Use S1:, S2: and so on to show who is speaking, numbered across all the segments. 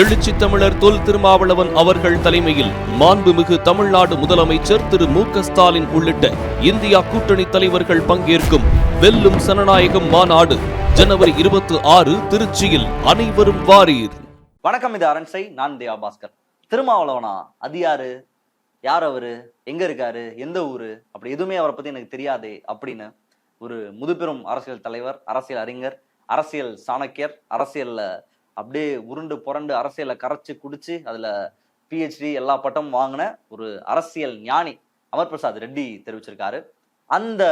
S1: எழுச்சி தமிழர் தொல் திருமாவளவன் அவர்கள் தலைமையில் மாண்புமிகு தமிழ்நாடு முதலமைச்சர் திரு மு ஸ்டாலின் உள்ளிட்ட இந்தியா கூட்டணி தலைவர்கள் பங்கேற்கும் வெல்லும் சனநாயகம் மாநாடு ஜனவரி இருபத்தி ஆறு திருச்சியில் அனைவரும் வாரீர்.
S2: வணக்கம் இது அரண்சை நான் தேவா பாஸ்கர். திருமாவளவனா? அது யாரு? யார் அவரு? எங்க இருக்காரு? எந்த ஊரு? அப்படி எதுவுமே அவரை பத்தி எனக்கு தெரியாதே அப்படின்னு ஒரு முதுபெரும் அரசியல் தலைவர் அரசியல் அறிஞர் அரசியல் சாணக்கியர் அரசியல்ல அப்படியே உருண்டு புரண்டு அரசியலை கரைச்சி குடிச்சு அதுல பிஹெச்டி எல்லா பட்டமும் வாங்கின ஒரு அரசியல் ஞானி அமர் பிரசாத் ரெட்டி தெரிவிச்சிருக்காரு. அந்த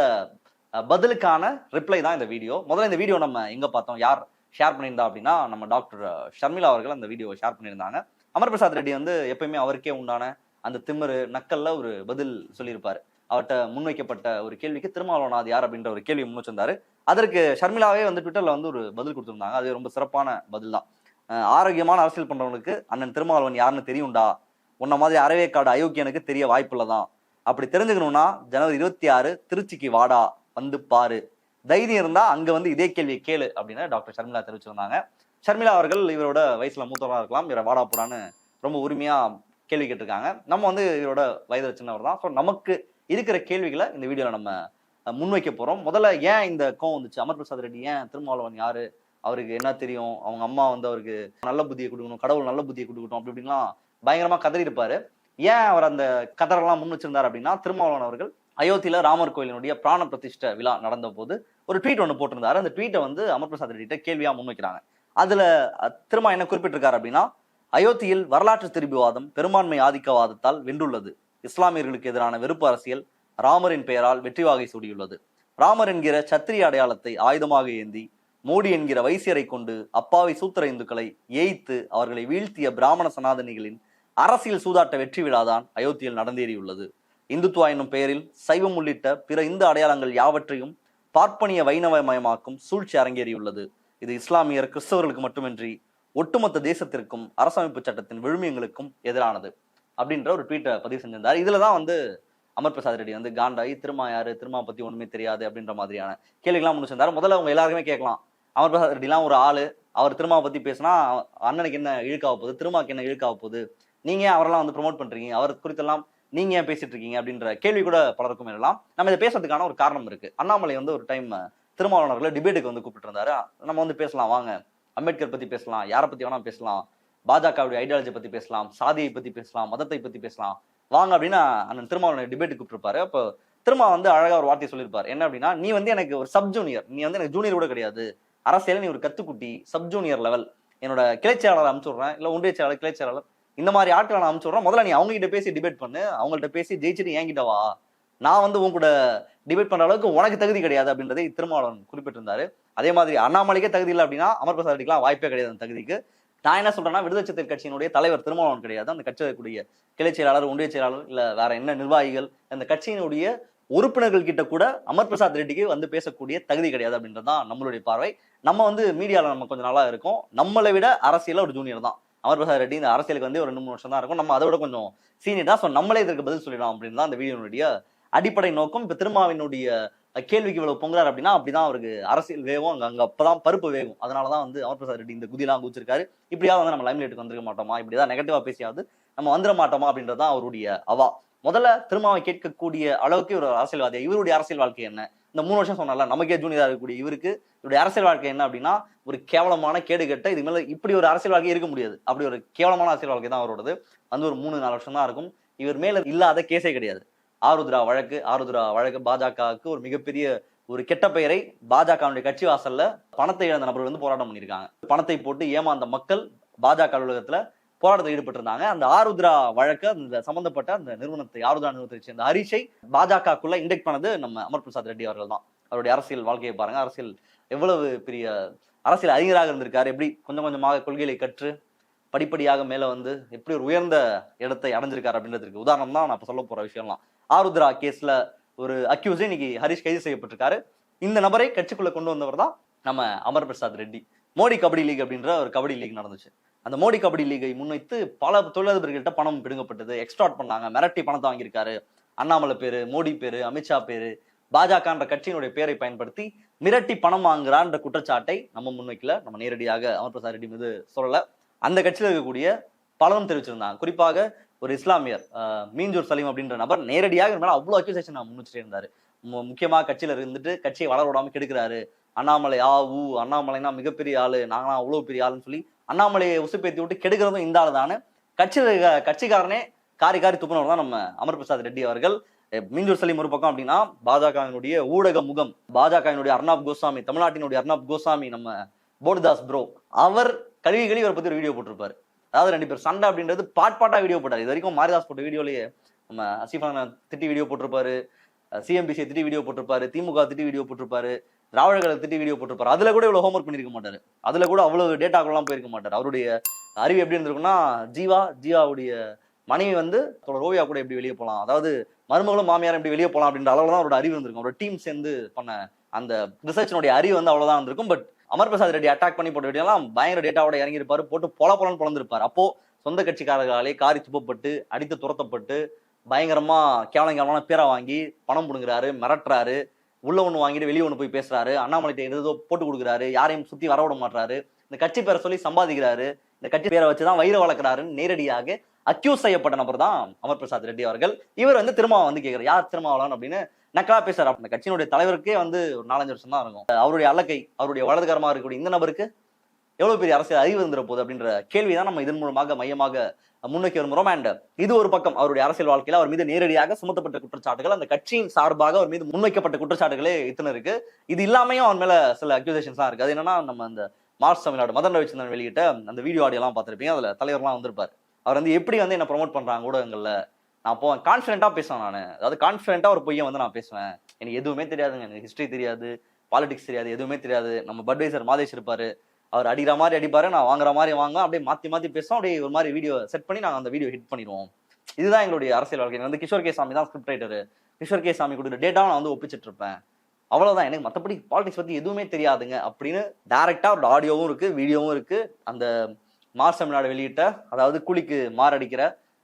S2: பதிலுக்கான ரிப்ளை தான் இந்த வீடியோ முதல்ல இந்த வீடியோ நம்ம எங்க பார்த்தோம்? யார் ஷேர் பண்ணியிருந்தா அப்படின்னா நம்ம டாக்டர் ஷர்மிளா அவர்கள் அந்த வீடியோவை ஷேர் பண்ணியிருந்தாங்க. அமர் பிரசாத் ரெட்டி வந்து எப்பயுமே அவருக்கே உண்டான அந்த திமிரு நக்கல்ல ஒரு பதில் சொல்லியிருப்பாரு. அவர்கிட்ட முன்வைக்கப்பட்ட ஒரு கேள்விக்கு திருமாவளவனாது யார்? அப்படின்ற ஒரு கேள்வி முன் வச்சிருந்தாரு அதற்கு ஷர்மிளாவே வந்து ட்விட்டரில் வந்து ஒரு பதில் கொடுத்துருந்தாங்க. அது ரொம்ப சிறப்பான பதில் தான். ஆரோக்கியமான அரசியல் பண்ணுறவனுக்கு அண்ணன் திருமாவளவன் யாருன்னு தெரியும்டா? உன்ன மாதிரி அறவேக்காடு அயோக்கியனுக்கு தெரிய வாய்ப்பு தான். அப்படி தெரிஞ்சுக்கணும்னா ஜனவரி இருபத்தி ஆறு திருச்சிக்கு வாடா வந்து பாரு. தைரியம் இருந்தால் அங்கே வந்து இதே கேள்வியை கேளு அப்படின்னு டாக்டர் ஷர்மிளா தெரிவிச்சிருந்தாங்க. ஷர்மிளா அவர்கள் இவரோட வயசில் மூத்தவராக இருக்கலாம் இவரை வாடா போடான்னு ரொம்ப உரிமையாக கேள்வி கேட்டிருக்காங்க. நம்ம வந்து இவரோட வயதில் சின்னவர் தான். ஸோ நமக்கு இருக்கிற கேள்விகளை இந்த வீடியோவில் நம்ம முன்வைக்க போறோம். முதல்ல ஏன் இந்த கோவம் வந்துச்சு? அமர் பிரசாத் ரெட்டி ஏன் திருமாவளவன் யாரு? அவருக்கு என்ன தெரியும்? அவங்க அம்மா வந்து அவருக்கு நல்ல புத்தியை கொடுக்கணும் கடவுள் நல்ல புத்தியை கொடுக்கட்டும் அப்படி இப்படின்லாம் பயங்கரமா கதறி இருப்பாரு ஏன் அவர் அந்த கதறெல்லாம் முன் வச்சிருந்தார் அப்படின்னா திருமாவளவன் அவர்கள் அயோத்தியில ராமர் கோயிலினுடைய பிராண பிரதிஷ்ட விழா நடந்த போது ஒரு ட்வீட் ஒன்று போட்டிருந்தாரு. அந்த ட்வீட்டை வந்து அமர் பிரசாத் ரெட்டிட்ட கேள்வியா முன்வைக்கிறாங்க அதுல திருமா என்ன குறிப்பிட்டிருக்காரு அப்படின்னா அயோத்தியில் வரலாற்று திரும்பிவாதம் பெரும்பான்மை ஆதிக்கவாதத்தால் வென்றுள்ளது. இஸ்லாமியர்களுக்கு எதிரான வெறுப்பு அரசியல் ராமரின் பெயரால் வெற்றி வாகை சூடியுள்ளது. ராமர் என்கிற சத்திரிய அடையாளத்தை ஆயுதமாக ஏந்தி மோடி என்கிற வைசியரை கொண்டு அப்பாவி சூத்திர இந்துக்களை ஏய்த்து அவர்களை வீழ்த்திய பிராமண சனாதனிகளின் அரசியல் சூதாட்ட வெற்றி விழாதான் அயோத்தியில் நடந்தேறியுள்ளது. இந்துத்துவா என்னும் பெயரில் சைவம் உள்ளிட்ட பிற இந்து அடையாளங்கள் யாவற்றையும் பார்ப்பனிய வைணவமயமாக்கும் சூழ்ச்சி அரங்கேறியுள்ளது. இது இஸ்லாமியர் கிறிஸ்தவர்களுக்கு மட்டுமின்றி ஒட்டுமொத்த தேசத்திற்கும் அரசமைப்பு சட்டத்தின் விழுமியங்களுக்கும் எதிரானது. அப்படின்ற ஒரு ட்வீட்டை பதிவு செஞ்சிருந்தார். இதில் தான் வந்து அமர் பிரசாத் ரெட்டி வந்து காண்டாயி திருமா யாரு திருமா பத்தி ஒண்ணுமே தெரியாது அப்படின்ற மாதிரியான கேள்விகள்லாம் முடிச்சிருந்தாரு முதல்ல அவங்க எல்லாருக்குமே கேட்கலாம். அமர் பிரசாத் ரெட்டிலாம் ஒரு ஆளு. அவர் திருமாவை பத்தி பேசினா அண்ணனுக்கு என்ன இழுக்காக போகுது திருமாவுக்கு என்ன இழுக்காக போகுது நீங்க ஏன் அவரெல்லாம் வந்து ப்ரொமோட் பண்றீங்க அவர் குறித்தெல்லாம் நீங்க ஏன் பேசிட்டு இருக்கீங்க அப்படின்ற கேள்வி கூட பலருக்கும் எழலாம். நம்ம இதை பேசுறதுக்கான ஒரு காரணம் இருக்கு. அண்ணாமலை வந்து ஒரு டைம் திருமாவளவர்களை டிபேட்டுக்கு வந்து கூப்பிட்டு இருந்தாரு நம்ம வந்து பேசலாம் வாங்க. அம்பேத்கர் பத்தி பேசலாம் யாரை பத்தி வேணா பேசலாம் பாஜகவுடைய ஐடியாலஜி பத்தி பேசலாம் சாதியை பத்தி பேசலாம் மதத்தை பத்தி பேசலாம் வாங்க அப்படின்னு அண்ணன் திருமாவளவன் டிபேட்டு கூப்பிட்டுருப்பாரு. அப்போ திருமா வந்து அழகாக ஒரு வார்த்தை சொல்லியிருப்பார். என்ன அப்படின்னா நீ வந்து எனக்கு ஒரு சப் ஜூனியர் நீ வந்து எனக்கு ஜூனியர் கூட கிடையாது. அரசியல நீ ஒரு கத்துக்குட்டி சப் ஜூனியர் லெவல் என்னோட கிளை செயலாளர் அனுப்பிச்சுடுறேன். இல்லை ஒன்றிய செயலாளர் கிளைச்செயலாளர் இந்த மாதிரி ஆட்களை நான் அனுப்பிச்சு முதல்ல நீ அவங்ககிட்ட பேசி டிபேட் பண்ணு. அவங்கள்ட்ட பேசி ஜெயிச்சுட்டு என்கிட்ட வா. நான் வந்து உன் கூட டிபேட் பண்ற அளவுக்கு உனக்கு தகுதி கிடையாது அப்படின்றதை திருமாவளவன் குறிப்பிட்டிருந்தாரு. அதே மாதிரி அண்ணாமலைக்கே தகுதி இல்லை அப்படின்னா அமர் பிரசாத் வாய்ப்பே கிடையாது அந்த தகுதிக்கு. நான் என்ன சொல்றேன்னா விடுதலை கட்சியினுடைய தலைவர் திருமாவளவன் கிடையாது. அந்த கட்சியக்கூடிய கிளை செயலாளர் ஒன்றிய செயலாளர் இல்ல வேற என்ன நிர்வாகிகள் அந்த கட்சியினுடைய உறுப்பினர்கள் கிட்ட கூட அமர் பிரசாத் ரெட்டிக்கு வந்து பேசக்கூடிய தகுதி கிடையாது அப்படின்றது தான் நம்மளுடைய பார்வை. நம்ம வந்து மீடியாவில் நம்ம கொஞ்சம் நல்லா இருக்கும். நம்மளை விட அரசியல ஒரு ஜூனியர் தான். அமர் பிரசாத் ரெட்டி இந்த அரசியலுக்கு வந்து ஒரு ரெண்டு மூணு வருஷம் தான் இருக்கும். நம்ம அதை விட கொஞ்சம் சீனியர் தான். ஸோ நம்மளே இதற்கு பதில் சொல்லிடலாம் அப்படின்னு தான் அந்த வீடியோனுடைய அடிப்படை நோக்கம். இப்போ திருமாவினுடைய கேள்விக்கு இவ்வளவு பொங்குறாரு அப்படின்னா அப்படிதான் அவருக்கு அரசியல் வேகம் அங்க அங்க அப்பதான் பருப்பு வேகும். அதனாலதான் வந்து அமர் பிரசாத் ரெட்டி இந்த குதிலாம் குதிச்சிருக்காரு இப்படியாவது வந்து நம்ம லைம்லைட்டுக்கு வந்திருக்க மாட்டோமா? இப்படிதான் நெகட்டிவா பேசியாவது நம்ம வந்துட மாட்டோமா? அப்படின்றதான் அவருடைய அவா. முதல்ல திருமாவை கேட்கக்கூடிய அளவுக்கு இவர் அரசியல்வாதி இவருடைய அரசியல் வாழ்க்கை என்ன? இந்த மூணு வருஷம் சொன்னால நமக்கே ஜூனியரா இருக்கக்கூடிய இவருக்கு இவருடைய அரசியல் வாழ்க்கை என்ன அப்படின்னா ஒரு கேவலமான கேடுகட்ட இது மேல இப்படி ஒரு அரசியல் வாழ்க்கை இருக்க முடியாது. அப்படி ஒரு கேவலமான அரசியல் வாழ்க்கை தான் அவரோடது. வந்து ஒரு மூணு நாலு வருஷம் தான் இருக்கும். இவர் மேல இல்லாத கேஸே கிடையாது. ஆருத்ரா வழக்கு ஆருத்ரா வழக்கு பாஜகவுக்கு ஒரு மிகப்பெரிய ஒரு கெட்ட பெயரை பாஜகவுடைய கட்சி வாசல்ல பணத்தை இழந்த நபர்கள் வந்து போராட்டம் பண்ணியிருக்காங்க. பணத்தை போட்டு ஏமாந்த மக்கள் பாஜக அலுவலகத்துல போராட்டத்தில் ஈடுபட்டிருந்தாங்க. அந்த ஆருத்ரா வழக்கு அந்த சம்பந்தப்பட்ட அந்த நிறுவனத்தை ஆருத்ரா நிறுவனத்தை சேர்ந்த ஹரிஷை பாஜகக்குள்ள இண்டெக்ட் பண்ணது நம்ம அமர் பிரசாத் ரெட்டி அவர்கள் தான். அவருடைய அரசியல் வாழ்க்கையை பாருங்க. அரசியல் எவ்வளவு பெரிய அரசியல் அறிஞராக இருந்திருக்காரு. எப்படி கொஞ்சம் கொஞ்சமாக கொள்கைகளை கற்று படிப்படியாக மேல வந்து எப்படி ஒரு உயர்ந்த இடத்தை அடைஞ்சிருக்காரு அப்படின்றதுக்கு உதாரணம் தான் நான் இப்ப சொல்ல போற விஷயம்லாம். ஆருத்ரா கேஸ்ல ஒரு அக்யூஸே இன்னைக்கு ஹரிஷ் கைது செய்யப்பட்டிருக்காரு. இந்த நபரை கட்சிக்குள்ள கொண்டு வந்தவர் தான் நம்ம அமர் பிரசாத் ரெட்டி. மோடி கபடி லீக் அப்படின்ற ஒரு கபடி லீக் நடந்துச்சு. அந்த மோடி கபடி லீகை முன்வைத்து பல தொழிலதிபர்கள்ட்ட பணம் பிடுங்கப்பட்டது எக்ஸ்ட்ராட் பண்ணாங்க மிரட்டி பணத்தை வாங்கியிருக்காரு. அண்ணாமலை பேரு மோடி பேரு அமித்ஷா பேரு பாஜகன்ற கட்சியினுடைய பேரை பயன்படுத்தி மிரட்டி பணம் வாங்குறான்ற குற்றச்சாட்டை நம்ம முன்வைக்கல. நம்ம நேரடியாக அமர் பிரசாத் ரெட்டி மீது சொல்லல. அந்த கட்சியில் இருக்கக்கூடிய பலரும் தெரிவிச்சிருந்தாங்க. குறிப்பாக ஒரு இஸ்லாமியர் மீஞ்சூர் சலீம் அப்படின்ற நபர் நேரடியாக இருந்தாலும் அவ்வளோ அக்யூசேஷன் முன்னிச்சுட்டே இருந்தார். முக்கியமாக கட்சியில் கட்சியில இருந்துட்டு கட்சியை வளர விடாமல் கெடுக்கிறாரு. அண்ணாமலை ஆ ஊ அண்ணாமலைனா மிகப்பெரிய ஆளு நாங்களாம் அவ்வளோ பெரிய ஆளுன்னு சொல்லி அண்ணாமலையை உசுப்பேத்தி விட்டு கெடுக்கிறதும் இந்த ஆளு தானே கட்சியில் கட்சிக்காரனே காரி காரி துப்புனவர் தான் நம்ம அமர் பிரசாத் ரெட்டி அவர்கள். மீஞ்சூர் சலீம் ஒரு பக்கம் அப்படின்னா பாஜகவினுடைய ஊடக முகம் பாஜகவினுடைய அர்ணாப் கோஸ்வாமி தமிழ்நாட்டினுடைய அர்ணாப் கோஸ்வாமி நம்ம போடுதாஸ் ப்ரோ அவர் கழுவி கழுவி அவரை பற்றி ஒரு வீடியோ போட்டிருப்பாரு. அதாவது ரெண்டு பேர் சண்டை அப்படின்றது பாட் பாட்டாக வீடியோ போட்டார். இது வரைக்கும் மாரிதாஸ் போட்ட வீடியோலயே நம்ம அசிஃபான திட்டி வீடியோ போட்டிருப்பாரு. சிஎம்பிசியை திட்டி வீடியோ போட்டிருப்பாரு. திமுக திட்டி வீடியோ போட்டிருப்பாரு. திராவிடர்களை திட்டி வீடியோ போட்டிருப்பாரு. அதுல கூட இவ்வளவு ஹோம்ஒர்க் பண்ணிருக்க மாட்டாரு. அதுல கூட அவ்வளவு டேட்டாக்கெல்லாம் போயிருக்க மாட்டார். அவருடைய அறிவு எப்படி இருந்திருக்குன்னா ஜீவா ஜீவாவுடைய மனைவி வந்து ரோவியா கூட எப்படி வெளியே போகலாம் அதாவது மருமகளும் மாமியாரும் எப்படி வெளியே போகலாம் அப்படின்ற அளவுல தான் அவரோட அறிவு இருந்திருக்கும். அவரோட டீம் சேர்ந்து பண்ண அந்த ரிசர்ச்சினுடைய அறிவு வந்து அவ்வளவுதான் இருந்திருக்கும். பட் அமர் பிரசாத் ரெட்டி அட்டாக் பண்ணி போட்ட வீடியோலாம் எல்லாம் பயங்கர டேட்டாவோட இறங்கியிருப்பாரு. போட்டு பொல பொலன்னு பொழந்திருப்பார் அப்போ சொந்த கட்சிக்காரர்களாலே காரி துப்பப்பட்டு அடித்து துரத்தப்பட்டு பயங்கரமா கேவலம் கேவலமான பேரை வாங்கி பணம் பிடுங்குறாரு மிரட்டுறாரு. உள்ள ஒண்ணு வாங்கிட்டு வெளியே ஒண்ணு போய் பேசுறாரு. அண்ணாமலை ஏதோ போட்டு கொடுக்குறாரு. யாரையும் சுத்தி வர விட மாட்டாரு இந்த கட்சி பேரை சொல்லி சம்பாதிக்கிறாரு. இந்த கட்சி பேரை வச்சுதான் வயிறு வளர்க்குறாருன்னு நேரடியாக அக்யூஸ் செய்யப்பட்ட நபர் தான் அமர் பிரசாத் ரெட்டி அவர்கள். இவர் வந்து திருமாவை வந்து கேட்கிறார் யார் திருமாவளான் அப்படின்னு நக்கலா பேசுறாரு. அந்த கட்சியினுடைய தலைவருக்கே வந்து ஒரு நாலஞ்சு வருஷம் தான் இருக்கும். அவருடைய அல்லக்கை அவருடைய வலதுகரமாக இருக்கக்கூடிய இந்த நபருக்கு எவ்வளவு பெரிய அரசியல் அறிவு இருந்துற போகுது அப்படின்ற கேள்வி தான் நம்ம இதன் மூலமாக மையமாக முன்னோக்கி வருகிறோம் அண்ட் இது ஒரு பக்கம் அவருடைய அரசியல் வாழ்க்கையில் அவர் மீது நேரடியாக சுமத்தப்பட்ட குற்றச்சாட்டுகள் அந்த கட்சியின் சார்பாக அவர் மீது முன்வைக்கப்பட்ட குற்றச்சாட்டுகளே இத்தனை இருக்கு. இது இல்லாமையும் அவர் மேல சில அக்யூசேஷன்ஸ் இருக்கு. அது என்னன்னா நம்ம அந்த மார்ச் தமிழ்நாடு மதன் ரவிச்சந்திரன் வெளியிட்ட அந்த வீடியோ ஆடியோ எல்லாம் பார்த்திருப்பீங்க. அதுல தலைவர்லாம் வந்திருப்பாரு. அவர் வந்து எப்படி வந்து என்ன ப்ரொமோட் பண்றாங்க ஊடகங்கள்ல நான் அப்போ கான்ஃபிடென்ட்டா பேசுவேன் நான். அதாவது கான்ஃபிடென்ட்டா ஒரு பொய்யை வந்து நான் பேசுவேன். எனக்கு எதுவுமே தெரியாதுங்க. எனக்கு ஹிஸ்டரி தெரியாது பாலிடிக்ஸ் தெரியாது எதுவுமே தெரியாது. நம்ம பட்வைசர் மாதேஷ் இருப்பாரு. அவர் அடிக்கிற மாதிரி அடிப்பாரு நான் வாங்குற மாதிரி வாங்க அப்படியே மாத்தி மாத்தி பேசுவோம். அப்படியே ஒரு மாதிரி வீடியோ செட் பண்ணி நாங்கள் அந்த வீடியோ ஹிட் பண்ணிடுவோம். இதுதான் எங்களுடைய அரசியல் வாழ்க்கை. வந்து கிஷோர் கே சாமி தான் ஸ்கிரிப்ட் ரைட்டர் கிஷோர் கே சாமி கொடுத்த டேட்டாவை நான் வந்து ஒப்பிச்சிட்டு இருப்பேன். அவ்வளவுதான். எனக்கு மற்றபடி பாலிடிக்ஸ் பத்தி எதுவுமே தெரியாதுங்க. அப்படின்னு டேரெக்டாக ஒரு ஆடியோவும் இருக்கு வீடியோவும் இருக்கு. அந்த மார்ச் தமிழ்நாடு வெளியிட்ட அதாவது கூலிக்கு மாரடிக்கிற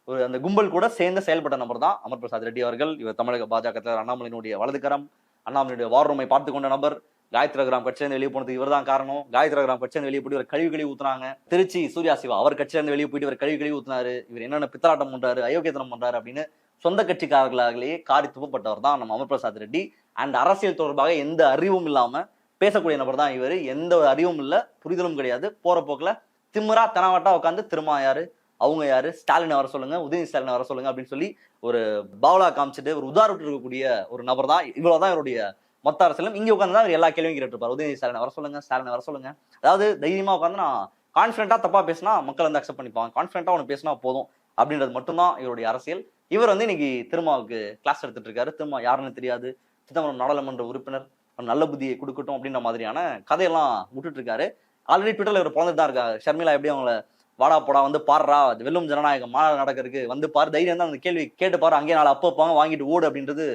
S2: ஒரு அந்த கும்பல் கூட சேர்ந்து செயல்பட்ட நபர் தான் அமர் பிரசாத் ரெட்டி அவர்கள். இவர் தமிழக பாஜக தலைவர் அண்ணாமலையினுடைய வலதுகரம் அண்ணாமலையுடைய வார் ரூமை பார்த்து கொண்ட நபர். காயத்ரி கிராம் கட்சியிலிருந்து வெளியே போனதுக்கு இவர் தான் காரணம். காயத்ரி கிராம் கட்சியிலிருந்து வெளியே போயிட்டு இவர் கழிவு கழிவு ஊத்துனாங்க. திருச்சி சூர்யா சிவா அவர் கட்சியிலிருந்து வெளியே போயிட்டு இவர் கழிவு கழிவு ஊத்துனாரு. இவர் என்னென்ன பித்தலாட்டம் பண்றாரு அயோக்கியத்தனம் பண்றாரு அப்படின்னு சொந்த கட்சிக்காரர்களாலேயே காரி துப்பப்பட்டவர் தான் நம்ம அமர் பிரசாத் ரெட்டி. அண்ட் அரசியல் தொடர்பாக எந்த அறிவும் இல்லாம பேசக்கூடிய நபர் தான் இவர். எந்த ஒரு அறிவும் இல்லை புரிதலும் கிடையாது. போற போக்கில் திமுறா தனவாட்டா உட்காந்து திருமா யாரு? அவங்க யாரு? ஸ்டாலின் வர சொல்லுங்க உதயநிதி ஸ்டாலின் வர சொல்லுங்க அப்படின்னு சொல்லி ஒரு பாவலா காமிச்சிட்டு ஒரு உதாரணம் இருக்கக்கூடிய ஒரு நபர் தான். இவ்வளவுதான் இவருடைய மொத்த அரசியலும். இங்க உட்காந்து தான் அவர் எல்லா கேள்வியும் கேட்டுருப்பார் உதயநிதி ஸ்டாலின் வர சொல்லுங்க ஸ்டாலின் வர சொல்லுங்க. அதாவது தைரியமா உட்காந்து நான் கான்ஃபிடென்ட்டா தப்பா பேசினா மக்கள் வந்து அக்செப்ட் பண்ணிப்பாங்க. கான்ஃபிடென்ட்டா ஒன்று பேசினா போதும் அப்படின்றது மட்டும்தான் இவருடைய அரசியல். இவர் வந்து இன்னைக்கு திருமாவுக்கு கிளாஸ் எடுத்துட்டு இருக்காரு. திருமா யாருன்னு தெரியாது. சிதம்பரம் நாடாளுமன்ற உறுப்பினர். நல்ல புத்தியை கொடுக்கட்டும் அப்படின்ற மாதிரியான கதையெல்லாம் விட்டுட்டு இருக்காரு. ஆல்ரெடி ட்விட்டர்ல இவர் பிறந்துட்டு தான் இருக்காரு. ஷர்மிளா எப்படி அவங்கள வாடா போடா வந்து பாடுறா? வெல்லும் ஜனநாயகம் மாநாடு நடக்கிறதுக்கு வந்து பாரு தைரியம் தான் அந்த கேள்வி கேட்டு பாரு அங்கேயே நாலு அப்போ போங்க வாங்கிட்டு ஓடு அப்படின்றது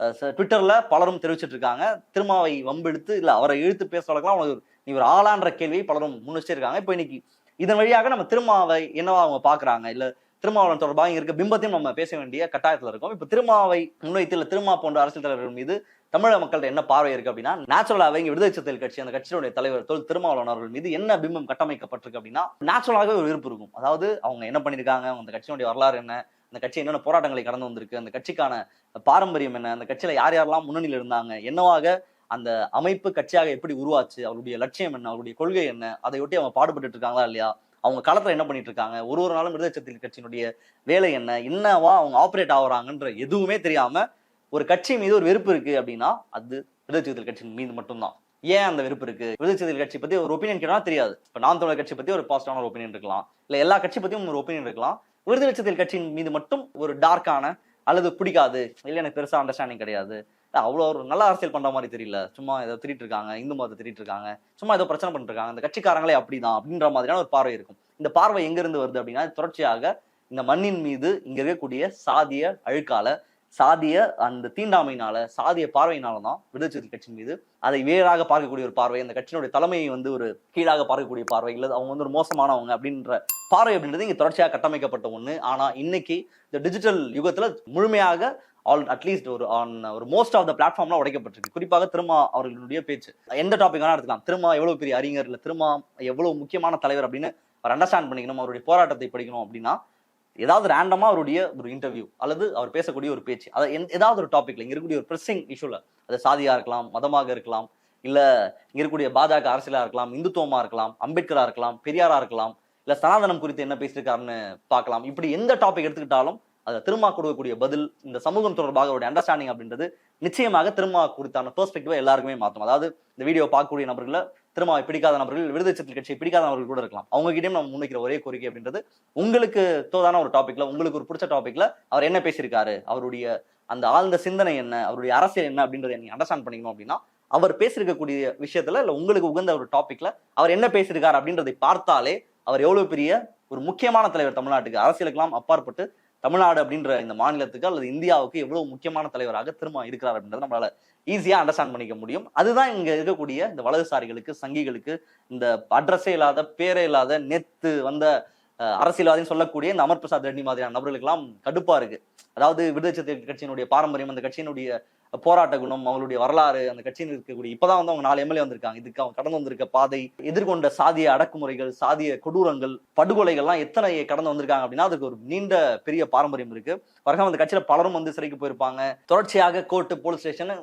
S2: ச- ட்விட்டர்ல பலரும் தெரிவிச்சிட்டு இருக்காங்க. திருமாவை வம்பெடுத்து இல்ல அவரை இழுத்து பேச உனக்கு நீ ஒரு ஆளான்ற கேள்வியை பலரும் முன்னிச்சே இருக்காங்க. இப்போ இன்னைக்கு இதன் வழியாக நம்ம திருமாவை என்னவா அவங்க பாக்குறாங்க? இல்ல திருமாவளவன் தொடர்பாக இருக்க பிம்பத்தையும் நம்ம பேச வேண்டிய கட்டாயத்தில் இருக்கோம். இப்போ திருமாவை முன்வைத்து இல்லை திருமா போன்ற அரசியல் தலைவர்கள் மீது தமிழக மக்கள்கிட்ட என்ன பார்வை இருக்கு அப்படின்னா நேச்சுரலாகவே இங்கே விடுதலை சிறுத்தைகள் கட்சி அந்த கட்சியினுடைய தலைவர் தொல் திருமாவளவன் அவர்கள் மீது என்ன பிம்பம் கட்டமைக்கப்பட்டிருக்கு அப்படின்னா நேச்சுரலாகவே ஒரு விருப்பு இருக்கும். அதாவது அவங்க என்ன பண்ணியிருக்காங்க அந்த கட்சியினுடைய வரலாறு என்ன அந்த கட்சி என்னென்ன போராட்டங்களை கடந்து வந்திருக்கு அந்த கட்சிக்கான பாரம்பரியம் என்ன அந்த கட்சியில் யார் யாரெல்லாம் முன்னணியில் இருந்தாங்க என்னவாக அந்த அமைப்பு கட்சியாக எப்படி உருவாச்சு அவருடைய லட்சியம் என்ன அவருடைய கொள்கை என்ன அதையொட்டி அவங்க பாடுபட்டு இருக்காங்களா இல்லையா? அவங்க களத்தில் என்ன பண்ணிட்டு இருக்காங்க ஒரு ஒரு நாளும் விடுதலை சிறுத்தைகள் கட்சியினுடைய வேலை என்ன என்னவா அவங்க ஆப்ரேட் ஆகுறாங்கன்ற எதுவுமே தெரியாமல் ஒரு கட்சி மீது ஒரு வெறுப்பு இருக்கு அப்படின்னா அது விடுதலை சிறுத்தைகள் கட்சியின் மீது மட்டும்தான். ஏன் அந்த வெறுப்பு இருக்கு? விடுதலை சிறுத்தைகள் கட்சி பத்தி ஒரு ஒப்பீனியன் கேட்டா தெரியாது. இப்ப நாம் தமிழர் கட்சி பத்தி ஒரு பாசிட்டிவான ஒரு ஒப்பீனியன் இருக்கலாம். இல்ல எல்லா கட்சி பத்தியும் ஒரு ஒப்பீனியன் இருக்கலாம். விடுதலை சிறுத்தைகள் கட்சியின் மீது மட்டும் ஒரு டார்க்கான அல்லது பிடிக்காது. இல்லை எனக்கு பெருசா அண்டர்ஸ்டாண்டிங் கிடையாது. அவ்வளோ ஒரு நல்ல அரசியல் பண்ற மாதிரி தெரியல. சும்மா ஏதோ திரிட்டு இருக்காங்க இந்து மதத்தை திரிட்டு இருக்காங்க. சும்மா ஏதோ பிரச்சனை பண்ணிட்டு இருக்காங்க. இந்த கட்சிக்காரங்களே அப்படிதான் அப்படின்ற மாதிரியான ஒரு பார்வை இருக்கும். இந்த பார்வை எங்க இருந்து வருது அப்படின்னா தொடர்ச்சியாக இந்த மண்ணின் மீது இங்க இருக்கக்கூடிய சாதிய அழுக்கால சாதிய அந்த தீண்டாமையினால சாதிய பார்வையினால தான் விடுதலை சிறுத்தை கட்சி மீது அதை வேறாக பார்க்கக்கூடிய ஒரு பார்வை அந்த கட்சியினுடைய தலைமையை வந்து ஒரு கீழாக பார்க்கக்கூடிய பார்வை இல்லை அவங்க வந்து ஒரு மோசமானவங்க அப்படின்ற பார்வை அப்படின்றது இங்க தொடர்ச்சியாக கட்டமைக்கப்பட்ட ஒண்ணு. ஆனா இன்னைக்கு இந்த டிஜிட்டல் யுகத்துல முழுமையாக ஆல் அட்லீஸ்ட் ஒரு ஆன் ஒரு மோஸ்ட் ஆஃப் த பிளாட்ஃபார்ம்லாம் உடைக்கப்பட்டிருக்கு. குறிப்பாக திருமா அவர்களுடைய பேச்சு. எந்த டாபிக் வேணா எடுத்துக்கலாம். திருமா எவ்வளவு பெரிய அறிஞர் இல்ல திருமா எவ்வளவு முக்கியமான தலைவர் அப்படின்னு அவர் அண்டர்ஸ்டாண்ட் பண்ணிக்கணும் அவருடைய போராட்டத்தை படிக்கணும் அப்படின்னா ஏதாவது ரேண்டமாக அவருடைய ஒரு இன்டர்வியூ அல்லது அவர் பேசக்கூடிய ஒரு பேச்சு அதை எந்த- ஏதாவது ஒரு டாப்பிக்கில் இங்கே இருக்கக்கூடிய ஒரு ப்ரெஸ்ஸிங் இஷ்யூவில் அது சாதியாக இருக்கலாம் மதமாக இருக்கலாம் இல்லை இங்கே இருக்கக்கூடிய பாஜக அரசியலாக இருக்கலாம் இந்துத்துவமாக இருக்கலாம் அம்பேத்கராக இருக்கலாம் பெரியாராக இருக்கலாம் இல்லை சனாதனம் குறித்து என்ன பேசியிருக்காருன்னு பார்க்கலாம். இப்படி எந்த டாபிக் எடுத்துக்கிட்டாலும் அதை திருமா கொடுக்கக்கூடிய பதில் இந்த சமூகம் தொடர்பாக அவருடைய அண்டர்ஸ்டாண்டிங் அப்படின்றது நிச்சயமாக திருமா குறித்தான பெர்ஸ்பெக்டிவை எல்லாருக்குமே மாற்றும் அதாவது இந்த வீடியோ பார்க்கக்கூடிய நபர்களை திருமாவை பிடிக்காத நபர்கள் விடுதலை சிறுத்தை கட்சியை பிடிக்காத நபர்கள் கூட இருக்கலாம். அவங்க கிட்டேயும் நம்ம முன்வைக்கிற ஒரே கோரிக்கை அப்படின்றது உங்களுக்கு தோதான ஒரு டாப்பிக்ல உங்களுக்கு ஒரு பிடிச்ச டாப்பிக்ல அவர் என்ன பேசியிருக்காரு அவருடைய அந்த ஆழ்ந்த சிந்தனை என்ன அவருடைய அரசியல் என்ன அப்படின்றத நீங்க அண்டர்ஸ்டாண்ட் பண்ணிக்கணும் அப்படின்னா அவர் பேசியிருக்கக்கூடிய விஷயத்துல இல்ல உங்களுக்கு உகந்த ஒரு டாபிக்ல அவர் என்ன பேசியிருக்காரு அப்படின்றதை பார்த்தாலே அவர் எவ்வளவு பெரிய ஒரு முக்கியமான தலைவர் தமிழ்நாட்டுக்கு அரசியலுக்கெல்லாம் அப்பாற்பட்டு தமிழ்நாடு அப்படின்ற இந்த மாநிலத்துக்கு அல்லது இந்தியாவுக்கு எவ்வளவு முக்கியமான தலைவராக திரும்ப இருக்கிறார் அப்படின்றத நம்மளால ஈஸியா அண்டர்ஸ்டாண்ட் பண்ணிக்க முடியும். அதுதான் இங்க இருக்கக்கூடிய இந்த வலதுசாரிகளுக்கு சங்கிகளுக்கு இந்த அட்ரஸே இல்லாத பேரே இல்லாத நெத்து வந்த அரசியல்வாதின்னு சொல்லக்கூடிய இந்த அமர் பிரசாத் ரெட்டி மாதிரியான நபர்களுக்கெல்லாம் கடுப்பா இருக்கு. அதாவது விடுதலை சிறுத்தை கட்சியினுடைய பாரம்பரியம் அந்த கட்சியினுடைய போராட்ட குணம் அவங்களுடைய வரலாறு அந்த கட்சியில் இருக்கக்கூடிய இப்பதான் வந்து அவங்க நாலு எம்எல்ஏ வந்திருக்காங்க. இதுக்கு அவங்க கடந்து வந்திருக்க பாதை எதிர்கொண்ட சாதிய அடக்குமுறைகள் சாதிய கொடூரங்கள் படுகொலைகள்லாம் எத்தனை கடந்து வந்திருக்காங்க அப்படின்னா அதுக்கு ஒரு நீண்ட பெரிய பாரம்பரியம் இருக்கு. வரகம் அந்த கட்சியில பலரும் வந்து சிறைக்கு போயிருப்பாங்க. தொடர்ச்சியாக கோர்ட்டு போலீஸ் ஸ்டேஷன்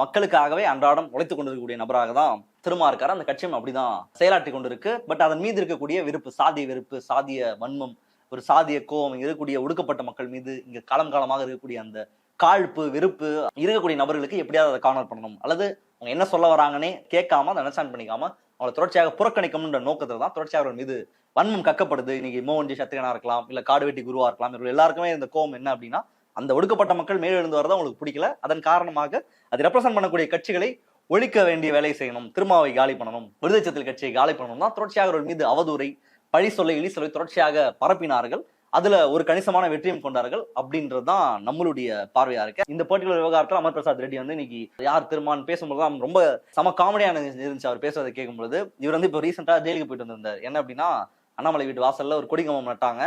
S2: மக்களுக்காகவே அன்றாடம் உழைத்து கொண்டிருக்கக்கூடிய நபராக தான் திருமா இருக்காரு. அந்த கட்சியும் அப்படிதான் செயலாற்றி கொண்டிருக்கு. பட் அதன் மீது இருக்கக்கூடிய வெறுப்பு சாதிய வெறுப்பு சாதிய வன்மம் ஒரு சாதிய கோபம் இருக்கக்கூடிய ஒடுக்கப்பட்ட மக்கள் மீது இங்க காலம் காலமாக இருக்கக்கூடிய அந்த காழ்ப்பு வெறுப்பு இருக்கக்கூடிய நபர்களுக்கு எப்படியாவது அதை கார்னர் பண்ணணும். அல்லது அவங்க என்ன சொல்ல வராங்கன்னே கேட்காம அதை அண்டர்ஸ்டாண்ட் பண்ணிக்காம அவங்களை தொடர்ச்சியாக புறக்கணிக்கணும்ன்ற நோக்கத்துல தான் தொடர்ச்சியாக அவர்கள் மீது வன்மம் கக்கப்படுது. இன்னைக்கு மோகன்ஜி சத்திரனா இருக்கலாம் இல்ல காடுவெட்டி குருவா இருக்கலாம். இவர்கள் எல்லாருக்குமே இந்த கோபம் என்ன அப்படின்னா அந்த ஒடுக்கப்பட்ட மக்கள் மேலெழுந்து வரதான் உங்களுக்கு பிடிக்கல. அதன் காரணமாக அது ரெப்ரசென்ட் பண்ணக்கூடிய கட்சிகளை ஒழிக்க வேண்டிய வேலை செய்யணும் திருமாவை காலி பண்ணணும் விருதச்சத்தில் கட்சியை காலி பண்ணணும் தான் தொடர்ச்சியாக அவர்கள் மீது அவதூறை பழி சொல்லை இழி சொல்லை தொடர்ச்சியாக பரப்பினார்கள். அதுல ஒரு கணிசமான வெற்றியும் கொண்டார்கள் அப்படின்றது தான் நம்மளுடைய பார்வையா இருக்கு. இந்த பர்டிகுலர் விவகாரத்தில் அமர் பிரசாத் ரெட்டி வந்து இன்னைக்கு யார் திருமான் பேசும்போது தான் ரொம்ப சம காமெடியான இருந்துச்சு. அவர் பேசுறதை கேட்கும்பொழுது இவர் வந்து இப்போ ரீசெண்டாக ஜெயிலுக்கு போயிட்டு வந்திருந்தார். என்ன அப்படின்னா அண்ணாமலை வீட்டு வாசல்ல ஒரு கொடிகம்பம் நட்டாங்க.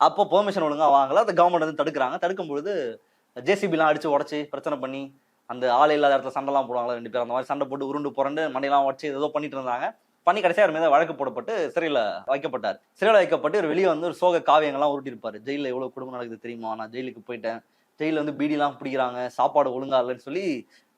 S2: அப்போ பெர்மிஷன் ஒழுங்காக வாங்கல. அந்த கவர்மெண்ட் வந்து தடுக்கிறாங்க. தடுக்கும் பொழுது ஜேசிபிலாம் அடிச்சு உடச்சி பிரச்சனை பண்ணி அந்த ஆள் இல்லாத இடத்துல சண்டைலாம் போடுவாங்களா ரெண்டு பேரும். அந்த மாதிரி சண்டை போட்டு உருண்டு புரண்டு மண்டையெல்லாம் உடச்சி ஏதோ பண்ணிட்டு இருந்தாங்க. பண்ணி கடைசியாக அவர் மீது வழக்கு போடப்பட்டு சிறையில் வைக்கப்பட்டார். சிறையில் வைக்கப்பட்டு ஒரு வெளியே வந்து ஒரு சோக காவியங்கள்லாம் உருட்டிருப்பார் ஜெயிலில் எவ்வளோ குடும்பம் நடக்குது தெரியுமா? நான் ஜெயிலுக்கு போயிட்டேன். ஜெயிலில் வந்து பீடிலாம் பிடிக்கிறாங்க. சாப்பாடு ஒழுங்கா இல்லைன்னு சொல்லி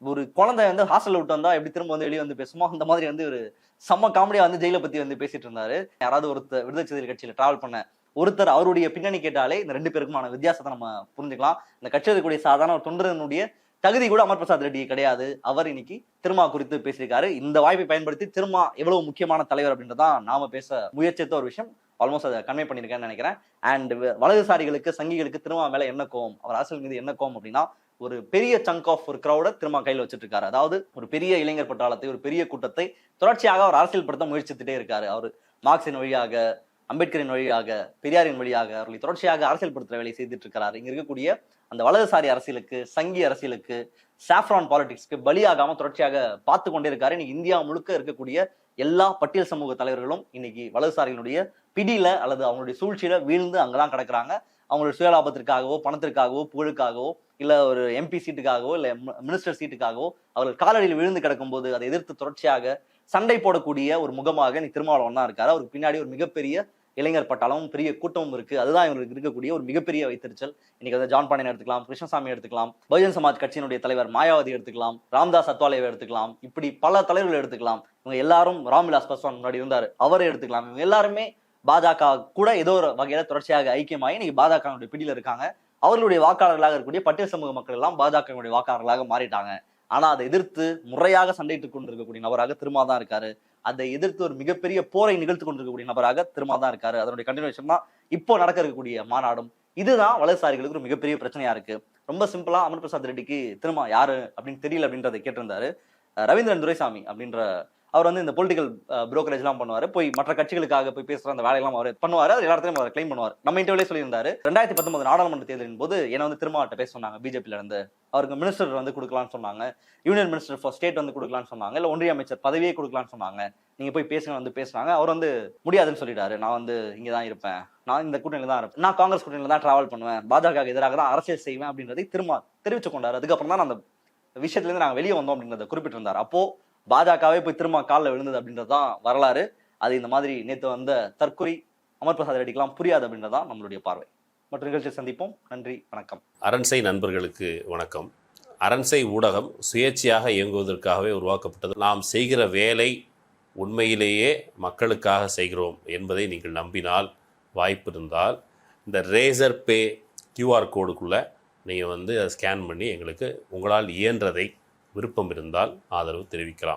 S2: ஒரு குழந்தை வந்து ஹாஸ்டலில் விட்டு வந்தா எப்படி திரும்ப வந்து வெளியே வந்து பேசுமோ அந்த மாதிரி வந்து ஒரு செம்ம காமெடியாக வந்து ஜெயிலை பற்றி வந்து பேசிட்டு இருந்தாரு. யாராவது ஒருத்தர் விடுதலை கட்சியில் ட்ராவல் பண்ண ஒருத்தர் அவருடைய பின்னணி கேட்டாலே இந்த ரெண்டு பேருக்குமான வித்தியாசத்தை நம்ம புரிஞ்சுக்கலாம். இந்த கட்சியில் இருக்கக்கூடிய சாதாரண ஒரு தொண்டரனுடைய தகுதி கூட அமர் பிரசாத் ரெட்டி கிடையாது. அவர் இன்னைக்கு திருமா குறித்து பேசியிருக்காரு. இந்த வாய்ப்பை பயன்படுத்தி திருமா எவ்வளவு முக்கியமான தலைவர் அப்படின்றதான் நாம பேச முயற்சித்த ஒரு விஷயம். ஆல்மோஸ்ட் அதை கன்வே பண்ணியிருக்கேன்னு நினைக்கிறேன். அண்ட் வலதுசாரிகளுக்கு சங்கிகளுக்கு திருமா மேல என்ன கோவம்? அவர் அரசியல் மீது என்ன கோவம் அப்படின்னா ஒரு பெரிய சங்க் ஆஃப் ஒரு கிரௌட திருமா கையில் வச்சுட்டு இருக்காரு அதாவது ஒரு பெரிய இளைஞர் பட்டாளத்தை ஒரு பெரிய கூட்டத்தை தொடர்ச்சியாக அவர் அரசியல்படுத்த முயற்சித்துட்டே இருக்காரு. அவர் மார்க்சின் வழியாக அம்பேத்கரின் வழியாக பெரியாரின் வழியாக அவர்களை தொடர்ச்சியாக அரசியல்படுத்துகிற வேலை செய்துட்டு இருக்கிறார் இங்க இருக்கக்கூடிய அந்த வலதுசாரி அரசியலுக்கு சங்கி அரசியலுக்கு சாஃப்ரான் பாலிடிக்ஸ்க்கு பலியாகாம தொடர்ச்சியாக பார்த்து கொண்டே இருக்காரு. இன்னைக்கு இந்தியா முழுக்க இருக்கக்கூடிய எல்லா பட்டியல் சமூக தலைவர்களும் இன்னைக்கு வலதுசாரிகளுடைய பிடியில அல்லது அவங்களுடைய சூழ்ச்சியில வீழ்ந்து அங்கெல்லாம் கிடக்குறாங்க. அவங்களுடைய சுயலாபத்திற்காகவோ பணத்திற்காகவோ புகழுக்காகவோ இல்ல ஒரு எம்பி சீட்டுக்காகவோ இல்ல மினிஸ்டர் சீட்டுக்காகவோ அவர்கள் காலடியில் விழுந்து கிடக்கும்போது அதை எதிர்த்து தொடர்ச்சியாக சண்டை போடக்கூடிய ஒரு முகமாக இன்னைக்கு திருமாவளவன் தான் இருக்காரு. அவருக்கு பின்னாடி ஒரு மிகப்பெரிய இளைஞர் பட்டாளமும் பெரிய கூட்டமும் இருக்கு. அதுதான் இவங்களுக்கு இருக்கக்கூடிய ஒரு மிகப்பெரிய வைத்திருச்சல் இன்னைக்கு வந்து ஜான் பாண்டியன் எடுத்துக்கலாம் கிருஷ்ணசாமி எடுத்துக்கலாம் பகுஜன் சமாஜ் கட்சியினுடைய தலைவர் மாயாவதி எடுத்துக்கலாம் ராம்தாஸ் அத்வாலேவை எடுத்துக்கலாம் இப்படி பல தலைவர்கள் எடுத்துக்கலாம். இவங்க எல்லாரும் ராம்விலாஸ் பாஸ்வான் முன்னாடி இருந்தாரு. அவரை எடுத்துக்கலாம். இவங்க எல்லாருமே பாஜக கூட ஏதோ ஒரு வகையில தொடர்ச்சியாக ஐக்கியமாகி இன்னைக்கு பாஜகவுடைய பிடியில் இருக்காங்க. அவர்களுடைய வாக்காளர்களாக இருக்கக்கூடிய பட்டியல் சமூக மக்கள் எல்லாம் பாஜகவுடைய வாக்காளர்களாக மாறிட்டாங்க. ஆனா அதை எதிர்த்து முறையாக சண்டையிட்டுக் கொண்டிருக்கக்கூடிய நபராக திருமா தான் இருக்காரு. அதை எதிர்த்து ஒரு மிகப்பெரிய போரை நிகழ்த்து கொண்டிருக்கக்கூடிய நபராக திருமா தான் இருக்காரு. அதனுடைய கண்டினியூஷன் தான் இப்போ நடக்க இருக்கக்கூடிய மாநாடும். இதுதான் வலதுசாரிகளுக்கு ஒரு மிகப்பெரிய பிரச்சனையா இருக்கு. ரொம்ப சிம்பிளா அமர் பிரசாத் ரெட்டிக்கு திருமா யாரு? அப்படின்னு தெரியல அப்படின்றத கேட்டிருந்தாரு. ரவீந்திரன் துரைசாமி அப்படின்ற அவர் வந்து இந்த பொலிட்டிக்கல் புரோக்கரேஜ் எல்லாம் போய் மற்ற கட்சிகளுக்காக போய் பேசுற அந்த வேலையெல்லாம் அவர் பண்ணுவார். அது எல்லாத்தையும் அவர் கிளைம் பண்ணுவார். நம்ம இன்டர்வியூலே சொல்லியிருந்தாரு. ரெண்டாயிரத்தி பத்தொன்பது நாடாளுமன்ற தேர்தலின் போது என்ன வந்து திருமாவட்ட பேச சொன்னாங்க. பிஜேபியில இருந்து. அவருக்கு மினிஸ்டர் வந்து கொடுக்கலாம்னு சொன்னாங்க. யூனியன் மினிஸ்டர் ஃபார் ஸ்டேட் வந்து கொடுக்கலாம்னு சொன்னாங்க. இல்ல ஒன்றிய அமைச்சர் பதவியே கொடுக்கலாம்னு சொன்னாங்க. நீங்க போய் பேசுங்க வந்து பேசுனாங்க. அவர் வந்து முடியாதுன்னு சொல்லிட்டாரு. நான் வந்து இங்கே தான் இருப்பேன். நான் இந்த கூட்டணியில தான் இருப்பேன். நான் காங்கிரஸ் கூட்டணியில தான் டிராவல் பண்ணுவேன். பாஜக எதிராக தான் அரசியல் செய்வேன் அப்படின்றதை திரும்ப தெரிவிச்சு கொண்டாரு. அதுக்கப்புறம் தான் அந்த விஷயத்துல இருந்து நாங்க வெளியே வந்தோம் அப்படின்றத குறிப்பிட்டிருந்தார். அப்போ பாஜகவே போய் திரும்ப காலில் விழுந்தது அப்படின்றது தான் வரலாறு. அது இந்த மாதிரி நேற்று வந்த தற்கொலை அமர் பிரசாத் ரெட்டிக்கெல்லாம் புரியாது அப்படின்றதான் நம்மளுடைய பார்வை. மற்ற நிகழ்ச்சியை சந்திப்போம். நன்றி வணக்கம்.
S3: அரண்சை நண்பர்களுக்கு வணக்கம். அரண்சை ஊடகம் சுயேட்சையாக இயங்குவதற்காகவே உருவாக்கப்பட்டது. நாம் செய்கிற வேலை உண்மையிலேயே மக்களுக்காக செய்கிறோம் என்பதை நீங்கள் நம்பினால் வாய்ப்பு இருந்தால் இந்த ரேசர் பே கியூஆர் கோடுக்குள்ளே நீங்கள் வந்து அதை ஸ்கேன் பண்ணி எங்களுக்கு உங்களால் இயன்றதை விருப்பம் இருந்தால் ஆதரவு தெரிவிக்கலாம்.